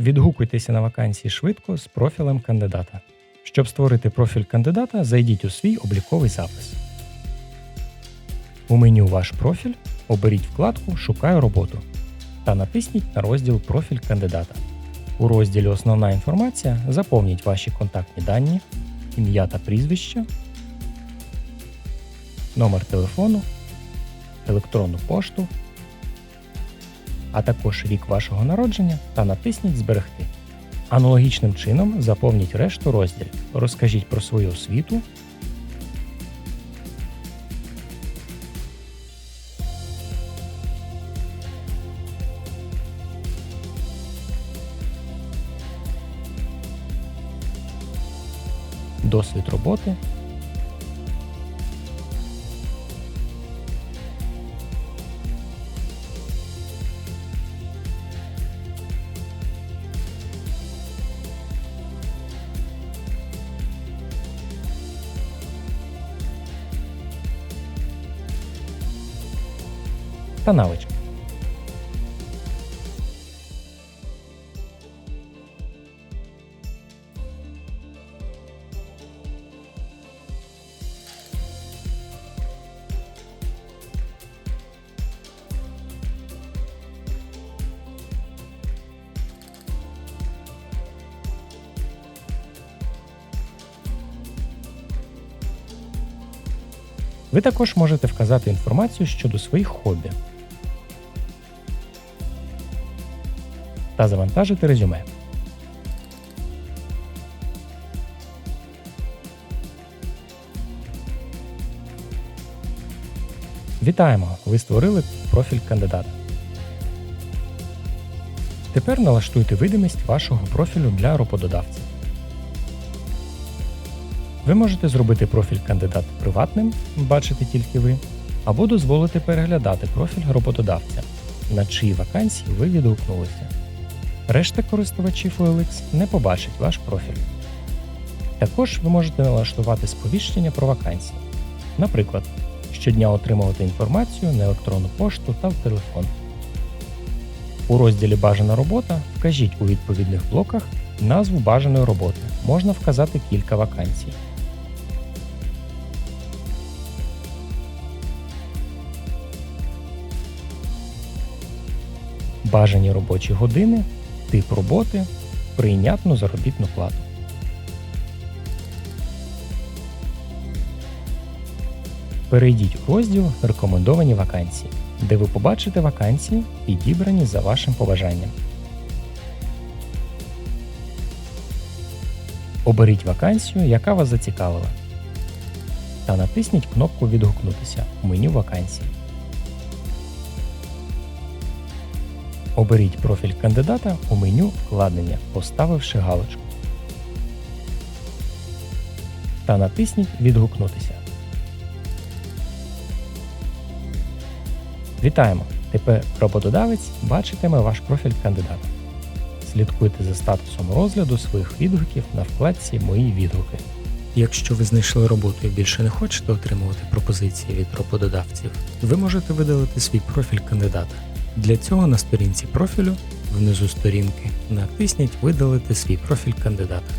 Відгукуйтеся на вакансії швидко з профілем кандидата. Щоб створити профіль кандидата, зайдіть у свій обліковий запис. У меню Ваш профіль оберіть вкладку Шукаю роботу та натисніть на розділ Профіль кандидата. У розділі Основна інформація заповніть ваші контактні дані, ім'я та прізвище, номер телефону, електронну пошту, а також рік вашого народження та натисніть Зберегти. Аналогічним чином заповніть решту розділів. Розкажіть про свою освіту, досвід роботи, та навички. Ви також можете вказати інформацію щодо своїх хобі та завантажити резюме. Вітаємо! Ви створили профіль кандидата. Тепер налаштуйте видимість вашого профілю для роботодавця. Ви можете зробити профіль кандидата приватним, бачите тільки ви, або дозволити переглядати профіль роботодавця, на чиї вакансії ви відгукнулися. Решта користувачів OLX не побачить ваш профіль. Також ви можете налаштувати сповіщення про вакансії, наприклад, щодня отримувати інформацію на електронну пошту та в телефон. У розділі Бажана робота вкажіть у відповідних блоках назву бажаної роботи. Можна вказати кілька вакансій. Бажані робочі години, тип роботи, прийнятну заробітну плату. Перейдіть у розділ Рекомендовані вакансії, де ви побачите вакансії, підібрані за вашим побажанням. Оберіть вакансію, яка вас зацікавила, та натисніть кнопку Відгукнутися у меню вакансій. Оберіть профіль кандидата у меню Вкладення, поставивши галочку. Та натисніть Відгукнутися. Вітаємо! Тепер роботодавець бачитиме ваш профіль кандидата. Слідкуйте за статусом розгляду своїх відгуків на вкладці Мої відгуки. Якщо ви знайшли роботу і більше не хочете отримувати пропозиції від роботодавців, ви можете видалити свій профіль кандидата. Для цього на сторінці профілю внизу сторінки натисніть Видалити свій профіль кандидата.